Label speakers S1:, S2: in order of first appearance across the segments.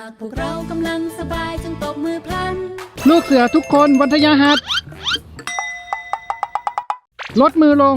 S1: ากพวกเรากำลังสบายจงตบมือพลัน
S2: ลูกเสือทุกคนวันทยาหัดลดมือลง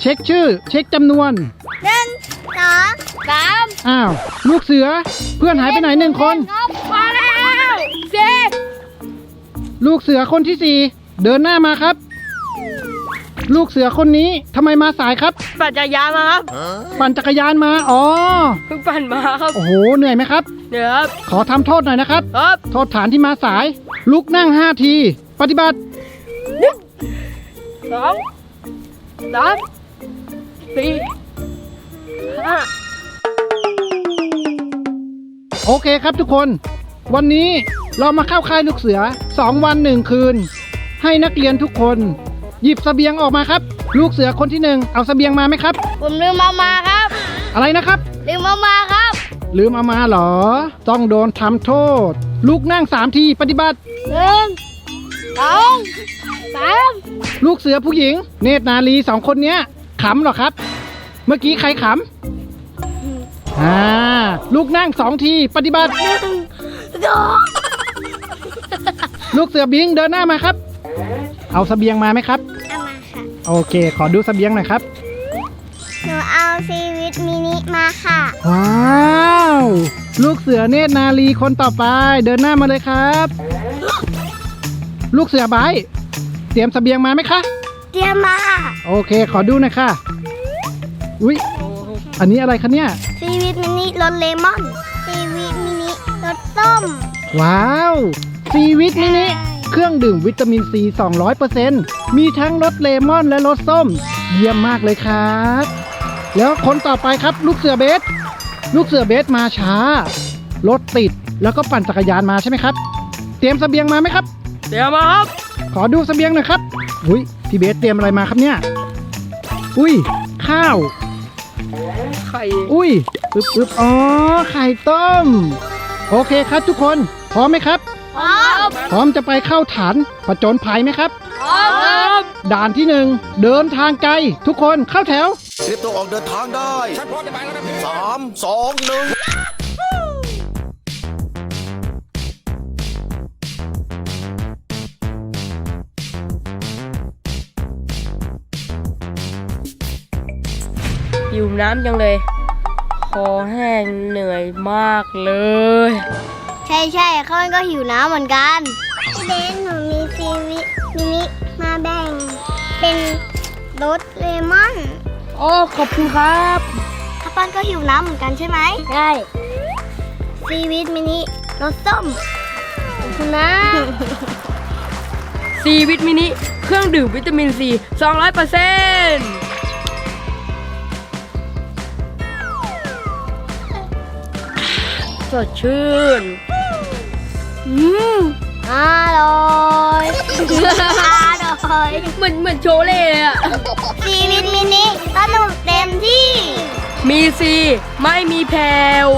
S2: เช็คชื่อ เช็คจำนวน
S3: หนึ่งสองสาม
S2: อ้าว ลูกเสือเพื่อนหายไปไหนหนึ่งคน
S3: งบมาแล้วสี่
S2: ลูกเสือคนที่สี่เดินหน้ามาครับ ลูกเสือคนนี้ทำไมมาสายครับ
S4: ปั่นจักรยานมาครับ
S2: ปั่นจักรยานมา อ๋อ
S4: เพิ่งปั่นมาครับ
S2: โอ้โห เหนื่อยไหมครับ
S4: เดี๋ยวครับ
S2: ขอทำโทษหน่อยนะครับ
S4: ครับ
S2: โทษฐานที่มาสาย ลุกนั่ง 5 ที ปฏิบัติ
S4: สองสามสี่ห้า
S2: โอเคครับทุกคน วันนี้เรามาเข้าค่ายลูกเสือ 2 วัน 1 คืน ให้นักเรียนทุกคน หยิบเสบียงออกมาครับ ลูกเสือคนที่หนึ่งเอาเสบียงมาไหมครับ
S3: ผมลืมเอามาครับ
S2: อะไรนะครับ
S3: ลืมเอามาครับ
S2: ลืมเอามาเหรอ ต้องโดนทำโทษ ลูกนั่ง3ทีปฏิบัติ
S3: หนึ่งสองสาม
S2: ลูกเสือผู้หญิง เนตรนาลีสองคนเนี้ยขำเหรอครับ เมื่อกี้ใครขำอ่าลูกนั่งสองทีปฏิบัติ
S3: สอง
S2: ลูกเสือบิงเดินหน้ามาครับ เอาเสบียงมาไหมครับ
S3: เอามาค่ะ
S2: โอเค ขอดูเสบียงหน่อยครับ
S3: หนูเอาชีวิตมินิมาค่ะ
S2: ว้าว ลูกเสือเนตรนาลีคนต่อไป เดินหน้ามาเลยครับ ลูกเสือไบร์ทเตรียมเสบียงมาไหมคะ
S3: เตรียมมา
S2: โอเค ขอดูหน่อยค่ะ อุ๊ย อันนี้อะไรคะเนี่ย
S3: ชีวิตมินิรสเลมอนชีวิตมินิรสส้ม
S2: ว้าวซีวิตมินิ เครื่องดื่มวิตามินซี 200%มีทั้งรสเลมอนและรสส้ม เยี่ยมมากเลยครับ แล้วคนต่อไปครับลูกเสือเบส ลูกเสือเบสมาช้ารถติดแล้วก็ปั่นจักรยานมาใช่ไหมครับ เตรียมเสบียงมาไหมครับ
S4: เดี๋ยวมาครับ
S2: ขอดูเสบียงหน่อยครับ อุ้ยพี่เบสเตรียมอะไรมาครับเนี่ย อุ้ยข้าว
S4: ไข่
S2: อุ้ยอึบอึบอ๋อไข่ต้ม โอเคครับทุกคนพร้อมไหมครับ
S3: พร้อม
S2: พร้อมจะไปเข้าฐานผจญภัยไหมครับ
S3: พร้อมครับ
S2: ด่านที่หนึ่งเดินทางไกล ทุกคนเข้าแถว
S5: เตรียมตัวออกเดินทางได้สามสองหนึ่ง
S4: หิวน้ำจังเลย คอแห้งเหนื่อยมากเลย
S3: ใช่ใช่ๆเขาก็หิวน้ำเหมือนกันเบนหนูมีชีวิตมินิมาแบ่ง เป็นรสเลมอน
S4: โอ้ขอบคุณครับ
S3: ข้าปั้นก็หิวน้ำเหมือนกันใช่ไหมใช่ชีวิตมินิรสส้มขอบคุณนะ
S4: ซีวิตมินิเครื่องดื่มวิตามินซี200%เปอร์เซ็นต์สดชื่น
S3: อืมอร่อยอร่อย
S4: เหมือนเหมือนโชเล่เลยอะ
S3: ชีวิตมินิสนุกเต็มที่
S4: มีซีไม่มีแผ่ว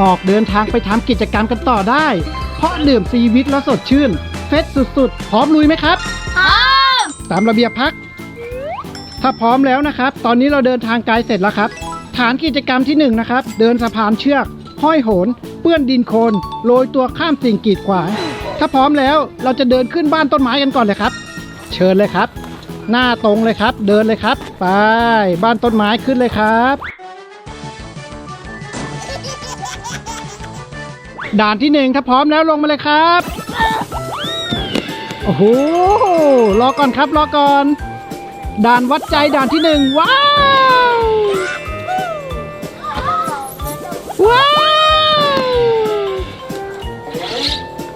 S2: ออกเดินทางไปทำกิจกรรมกันต่อได้ เพราะดื่มซีวิตแล้วสดชื่น เฟสสุดๆ พร้อมลุยไหมครับ
S3: พร้อม
S2: ตามระเบียบพัก ถ้าพร้อมแล้วนะครับ ตอนนี้เราเดินทางไกลเสร็จแล้วครับ ฐานกิจกรรมที่หนึ่งนะครับ เดินสะพานเชือก ห้อยโหน เปื้อนดินโคลนโรยตัวข้ามสิ่งกีดขวาง ถ้าพร้อมแล้วเราจะเดินขึ้นบ้านต้นไม้กันก่อนเลยครับ เชิญเลยครับ หน้าตรงเลยครับ เดินเลยครับ ไป บ้านต้นไม้ขึ้นเลยครับ ด่านที่หนึ่งถ้าพร้อมแล้วลงมาเลยครับ โอ้โห รอก่อนครับ รอก่อน ด่านวัดใจด่านที่หนึ่งว้าว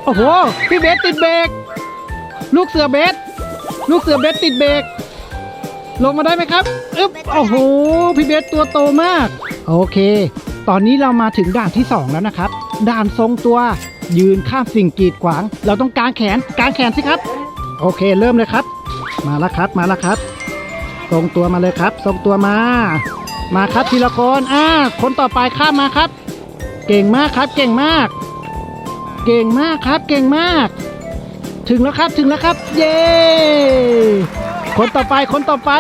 S2: โอ้โห พี่เบสติดเบรก ลูกเสือเบส ลูกเสือเบสติดเบรก ลงมาได้ไหมครับ อึ๊บ โอ้โห พี่เบสตัวโตมาก โอเค ตอนนี้เรามาถึงด่านที่ 2 แล้วนะครับ ด่านทรงตัว ยืนข้ามสิ่งกีดขวาง เราต้องกางแขน กางแขนสิครับ โอเค เริ่มเลยครับ มาแล้วครับ มาแล้วครับ ทรงตัวมาเลยครับ ทรงตัวมา มาครับทีละคนอ่า คนต่อไปข้ามมาครับ เก่งมากครับ เก่งมาก เก่งมากครับ เก่งมาก ถึงแล้วครับถึงแล้วครับ เย้คนต่อไปคนต่อไป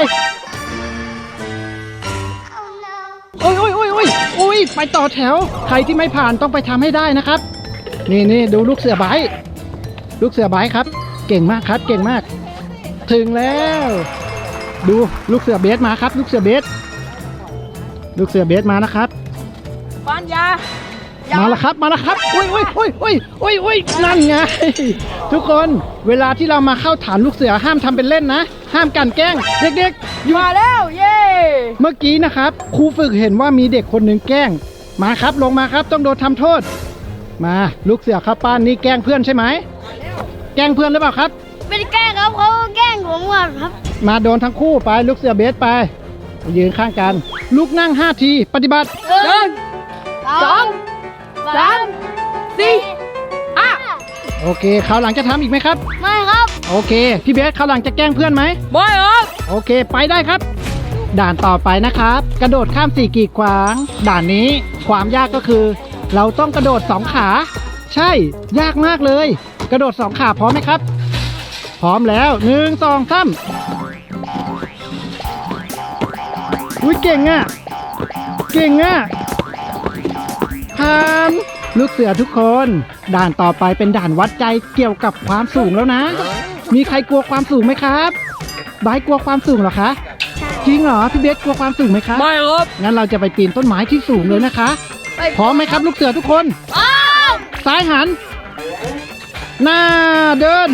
S2: โอ้ยโอ้ยโอ้ยโอ้ยโอ้ยไปต่อแถว ใครที่ไม่ผ่านต้องไปทำให้ได้นะครับ นี่นี่ดูลูกเสือไบร์ลูกเสือไบร์ครับ เก่งมากครับ เก่งมาก ถึงแล้ว ดูลูกเสือเบสมาครับ ลูกเสือเบส ลูกเสือเบสมานะครับ
S4: บ้านยา
S2: มาแล้วครับมาแล้วครับอุ้ยอุ้ยอุ้ยอุ้ยอุ้ยอุ้ยนั่นไง ทุกคนเวลาที่เรามาเข้าฐานลูกเสือห้ามทำเป็นเล่นนะ ห้ามกลันแกล้ง เด็กๆ
S4: มาแล้วเย้
S2: เมื่อกี้นะครับครูฝึกเห็นว่ามีเด็กคนหนึ่งแกล้ง มาครับลงมาครับต้องโดนทำโทษ มาลูกเสือครับป้านนี่แกล้งเพื่อนใช่ไหมแกล้งเพื่อนหรือเปล่าครับ
S3: ไม่ได้แกล้งครับเขาแกล้งผมก่อนครับ
S2: มาโดนทั้งคู่ไปลูกเสือเบสไป ยืนข้างกันลูกนั่ง5ที ปฏิบัติ
S4: หนึ่งสอง สามสี่ห้า
S2: โอเคคราวหลังจะทำอีกไหมครับ
S3: ไม่ครับ
S2: โอเค พี่เบสคราวหลังจะแกล้งเพื่อนไหม
S4: ไม่ครับ
S2: โอเค ไปได้ครับ ด่านต่อไปนะครับ กระโดดข้ามสี่กีดขวาง ด่านนี้ความยากก็คือ เราต้องกระโดดสองขา ใช่ ยากมากเลย กระโดดสองขาพร้อมไหมครับ พร้อมแล้วหนึ่งสองสามอุ้ยเก่งอะ เก่งอะ ผ่าน ลูกเสือทุกคน ด่านต่อไปเป็นด่านวัดใจเกี่ยวกับความสูงแล้วนะ มีใครกลัวความสูงไหมครับบายกลัวความสูงเหรอคะ จริงเหรอพี่เบสกลัวความสูงไหมคะ
S4: ไม่ครับ
S2: งั้นเราจะไปปีนต้นไม้ที่สูงเลยนะคะ พร้อมไหมครับ ลูกเสือทุกคนซ้ายหัน หน้าเดิน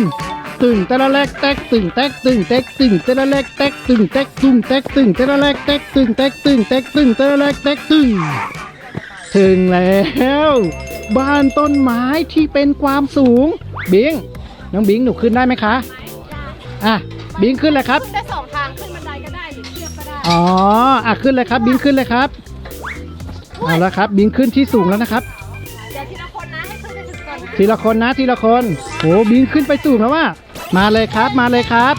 S2: ตึงแต่ละแรกแตกตึงแตกตึงแตกตึงแต่ละแรกแตกตึงแตกตึงแตกตึงแต่ละแรกแตกตึงแตกตึงแตกตึงแต่ละแรกแตกตึง ถึงแล้ว บ้านต้นไม้ที่เป็นความสูง บิงน้องบิงหนูขึ้นได้ไหมคะอะบิงขึ้นเลยครับ
S1: ได้สองทางขึ้นบันไดก็ได้หรือเชือกก็ได้
S2: อ๋ออะขึ้นเลยครับ บิงขึ้นเลยครับเอาละครับ บิงขึ้นที่สูงแล้วนะครับ
S1: เดี๋ยวทีละคนนะให้ขึ้นไปถึงก่อนนะ
S2: ทีละคนนะทีละคนโหบิงขึ้นไปสูงแล้วว่ามาเลยครับมาเลยครับ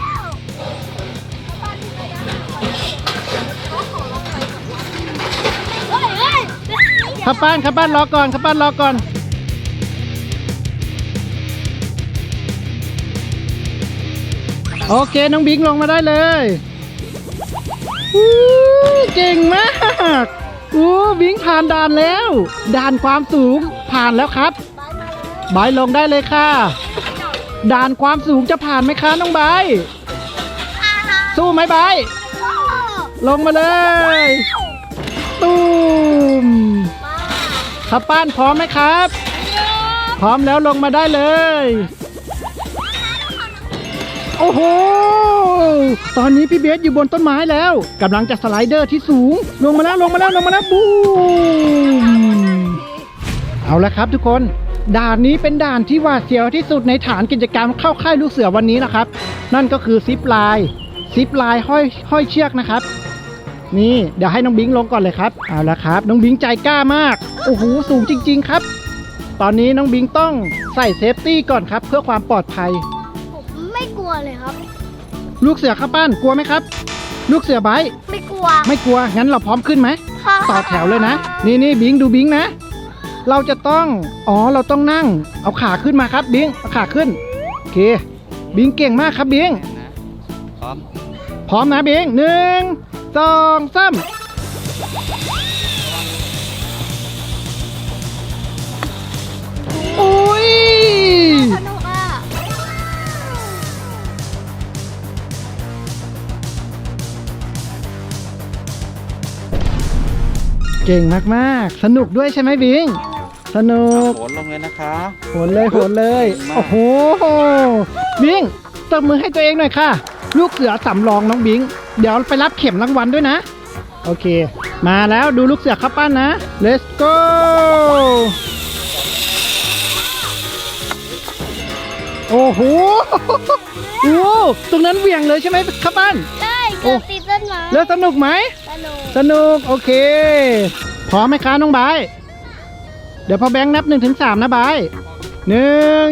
S2: ขับบ้านขับบ้านรอก่อนขับบ้านรอก่อน โอเคน้องบิงลงมาได้เลยอู้เก่งมากอู้บิงผ่านด่านแล้ว ด่านความสูงผ่านแล้วครับบายลงได้เลยค่ะ ด่านความสูงจะผ่านไหมคะน้องบายสู้ไหมบายลงมาเลย ตูม ขับป้านพร้อมไหมครับ พร้อมแล้วลงมาได้เลย โอ้โห ตอนนี้พี่เบสอยู่บนต้นไม้แล้วกำลังจะสไลเดอร์ที่สูง ลงมาแล้วลงมาแล้วลงมาแล้วบูมเอาละครับทุกคนด่านนี้เป็นด่านที่หวาดเสียวที่สุดในฐานกิจกรรมเข้าค่ายลูกเสือวันนี้นะครับ นั่นก็คือซิปไลน์ซิปไลน์ห้อยห้อยเชือกนะครับ นี่เดี๋ยวให้น้องบิงลงก่อนเลยครับ เอาละครับ น้องบิงใจกล้ามาก โอ้โหสูงจริง ๆ ครับ ตอนนี้น้องบิงต้องใส่เซฟตี้ก่อนครับ เพื่อความปลอดภัย
S3: ผมไม่กลัวเลยครับ
S2: ลูกเสือข้าป้านกลัวไหมครับ ลูกเสือไบร์ท
S3: ไม่กลัว
S2: ไม่กลัวงั้นเราพร้อมขึ้นไหม
S3: ค่ะ
S2: ต่อแถวเลยนะ นี่นี่บิงดูบิงนะ เราจะต้องอ๋อเราต้องนั่ง เอาขาขึ้นมาครับบิงเอาขาขึ้นโอเค บิงเก่งมากครับบิง
S5: พร้อม
S2: พร้อมนะบิงหนึ่งสองสาม เก่งมากๆ สนุกด้วยใช่ไหมบิง สนุก
S5: โหนลงเลยนะคะ
S2: โหนเลยโหนเลย
S5: เก่งมาก
S2: โอ้โห บิงตบมือให้ตัวเองหน่อยค่ะ ลูกเสือสำรองน้องบิง เดี๋ยวไปรับเข็มรางวัลด้วยนะ โอเค มาแล้วดูลูกเสือครับป้านนะ let's go โอ้โหโอ้ตรงนั้นเหวี่ยงเลยใช่ไหมครับป้าน
S3: ได้เกือบติดต้นไม้
S2: แล้วสนุกไหม
S3: สนุก
S2: สนุก โอเค พร้อมไหมคะน้องบายเดี๋ยวพอแบงค์นับหนึ่งถึงสามนะบายหนึ่ง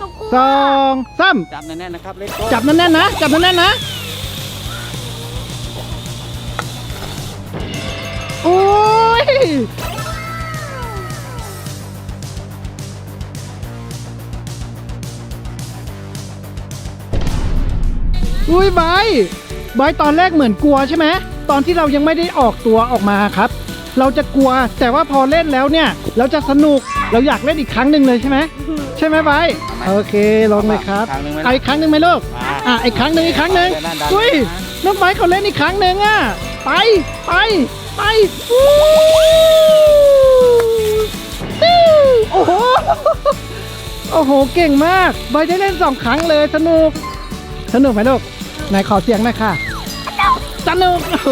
S3: ตกกลัว
S2: สองสาม
S5: จับแน่นๆนะครับ เล็ก
S2: จับแน่นๆนะ จับแน่นๆนะโอ้ยอุ้ยไบร์ทไบร์ทตอนแรกเหมือนกลัวใช่ไหม ตอนที่เรายังไม่ได้ออกตัวออกมาครับ เราจะกลัวแต่ว่าพอเล่นแล้วเนี่ย เราจะสนุกเราอยากเล่นอีกครั้งหนึ่งเลยใช่ไหมใช่ไหมไบร์ทโอเคลงเลยครับ
S6: ครั้งหนึ่งไหม
S2: เอาอีกครั้งหนึ่งไหมลูกอะอีกครั้งหนึ่งอีกครั้งหนึ่ง
S6: เดี๋ยวนั่นดัน
S2: อุ้ยน้องไบร์ทเขาเล่นอีกครั้งหนึ่งอะไปไปไปวู้วู้โอ้โหโอ้โห เก่งมากไบร์ทได้เล่นสองครั้งเลย สนุก สนุกไหมลูก ไหนขอเสียงหน่อยค่ะ สนุกโอ้โห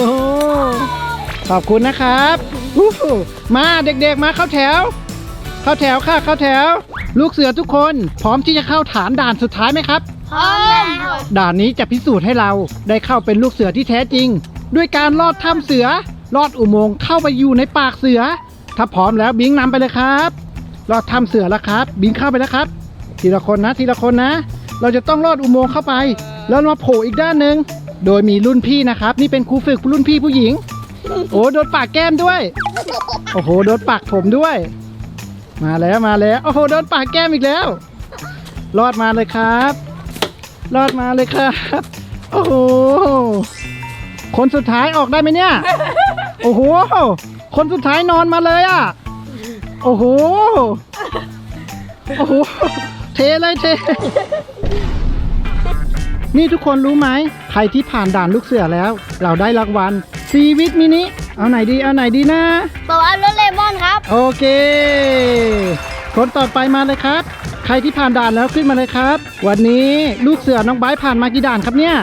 S2: ขอบคุณนะครับวู้ฮู้มาเด็กๆมาเข้าแถว เข้าแถวค่ะเข้าแถว ลูกเสือทุกคนพร้อมที่จะเข้าฐานด่านสุดท้ายไหมครับ
S3: พร้อมแล้ว
S2: ด่านนี้จะพิสูจน์ให้เราได้เข้าเป็นลูกเสือที่แท้จริง ด้วยการลอดถ้ำเสือ ลอดอุโมงค์เข้าไปอยู่ในปากเสือ ถ้าพร้อมแล้วบิงนำไปเลยครับ ลอดถ้ำเสือแล้วครับ บิงเข้าไปแล้วครับ ทีละคนนะทีละคนนะ เราจะต้องลอดอุโมงค์เข้าไป แล้วมาโผล่อีกด้านหนึ่ง โดยมีรุ่นพี่นะครับ นี่เป็นครูฝึกรุ่นพี่ผู้หญิง โอ้โดนปากแก้มด้วย โอ้โหโดนปากผมด้วย มาแล้วมาแล้วโอ้โหโดนปากแก้มอีกแล้ว รอดมาเลยครับ รอดมาเลยครับ โอ้โหคนสุดท้ายออกได้ไหมเนี่ย โอ้โห คนสุดท้ายนอนมาเลยอะ โอ้โห โอ้โห เทเลยเท นี่ทุกคนรู้ไหมใครที่ผ่านด่านลูกเสือแล้ว เราได้รางวัลซีวิตมินิเอาไหนดีเอาไหนดีนะ
S3: บอกว่ารถเลมอนครับ
S2: โอเค คนต่อไปมาเลยครับ ใครที่ผ่านด่านแล้วขึ้นมาเลยครับ วันนี้ลูกเสือน้องไบร์ทผ่านมากี่ด่านครับเนี่ย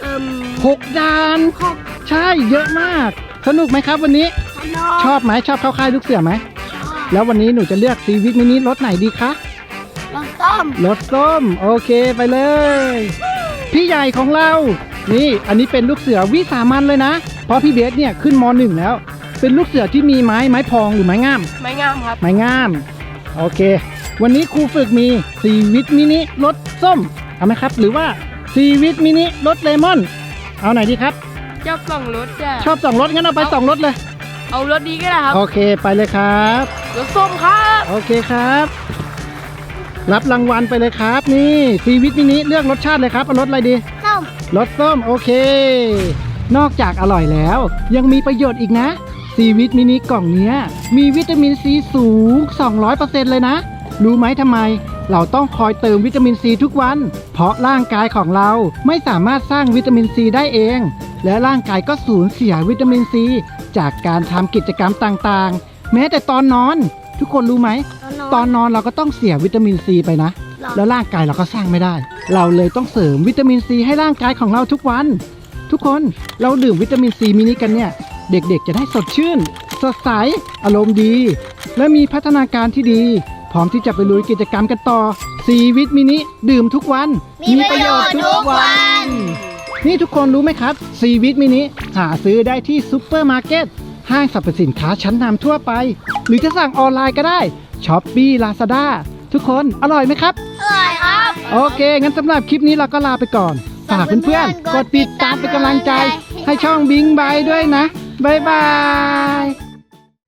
S3: เอิ่ม
S2: หกด่านใช่เยอะมาก สนุกไหมครับวันนี้ ชอบไหมชอบเข้าค่ายลูกเสือไหมแล้ววันนี้หนูจะเลือกซีวิตมินิรถไหนดีคะ
S3: รถต้ม
S2: รถส้ม โอเคไปเลย พี่ใหญ่ของเรา นี่ อันนี้เป็นลูกเสือวิสามันเลยนะ เพราะพี่เบสเนี่ยขึ้นมหนึ่งแล้ว เป็นลูกเสือที่มีไม้ไม้พองหรือไม้งาม
S4: ไม่งามครับ
S2: ไม้งาม โอเค วันนี้ครูฝึกมีซีวิตมินิรสส้มเอาไหมครับ หรือว่าซีวิตมินิรสเลมอน เอาไหนดีครับ
S4: ชอบสองรถจ้ะ
S2: ชอบสองรสงั้นเอาไปสองรสเลย
S4: เอารถนี้ก็ได้ครับ
S2: โอเคไปเลยครับ
S4: รถส้มครับ
S2: โอเคครับ รับรางวัลไปเลยครับ นี่ซีวิตมินิเลือกรสชาติเลยครับเอารสอะไรดี
S3: ส้ม
S2: รสส้มโอเค นอกจากอร่อยแล้ว ยังมีประโยชน์อีกนะซีวิตมินิกล่องเนี้ยมีวิตามินซีสูง 200%เลยนะ รู้ไหมทำไม เราต้องคอยเติมวิตามินซีทุกวัน เพราะร่างกายของเราไม่สามารถสร้างวิตามินซีได้เอง และร่างกายก็สูญเสียวิตามินซี จากการทำกิจกรรมต่างๆ แม้แต่ตอนนอน ทุกคนรู้ไหม ตอนนอนเราก็ต้องเสียวิตามินซีไปนะ แล้วร่างกายเราก็สร้างไม่ได้ เราเลยต้องเสริมวิตามินซีให้ร่างกายของเราทุกวัน ทุกคนเราดื่มวิตามินซีมินิกันเนี่ย เด็กๆ จะได้สดชื่น สดใส อารมณ์ดี และมีพัฒนาการที่ดี พร้อมที่จะไปลุยกิจกรรมกันต่อซีวิตมินิดื่มทุกวัน
S3: มีประโยชน์ทุกวัน
S2: นี่ทุกคนรู้ไหมครับซีวิตมินิหาซื้อได้ที่ซูเปอร์มาร์เก็ตห้างสรรพสินค้าชั้นนำทั่วไป หรือจะสั่งออนไลน์ก็ได้ ช้อปปี้ลาซาด้าทุกคนอร่อยไหมครับ
S3: อร่อยครับ
S2: โอเค งั้นสำหรับคลิปนี้เราก็ลาไปก่อน ฝากเพื่อนๆ กดติดตามเป็นกำลังใจ ให้ช่องบิงบายด้วยนะ บ๊ายบาย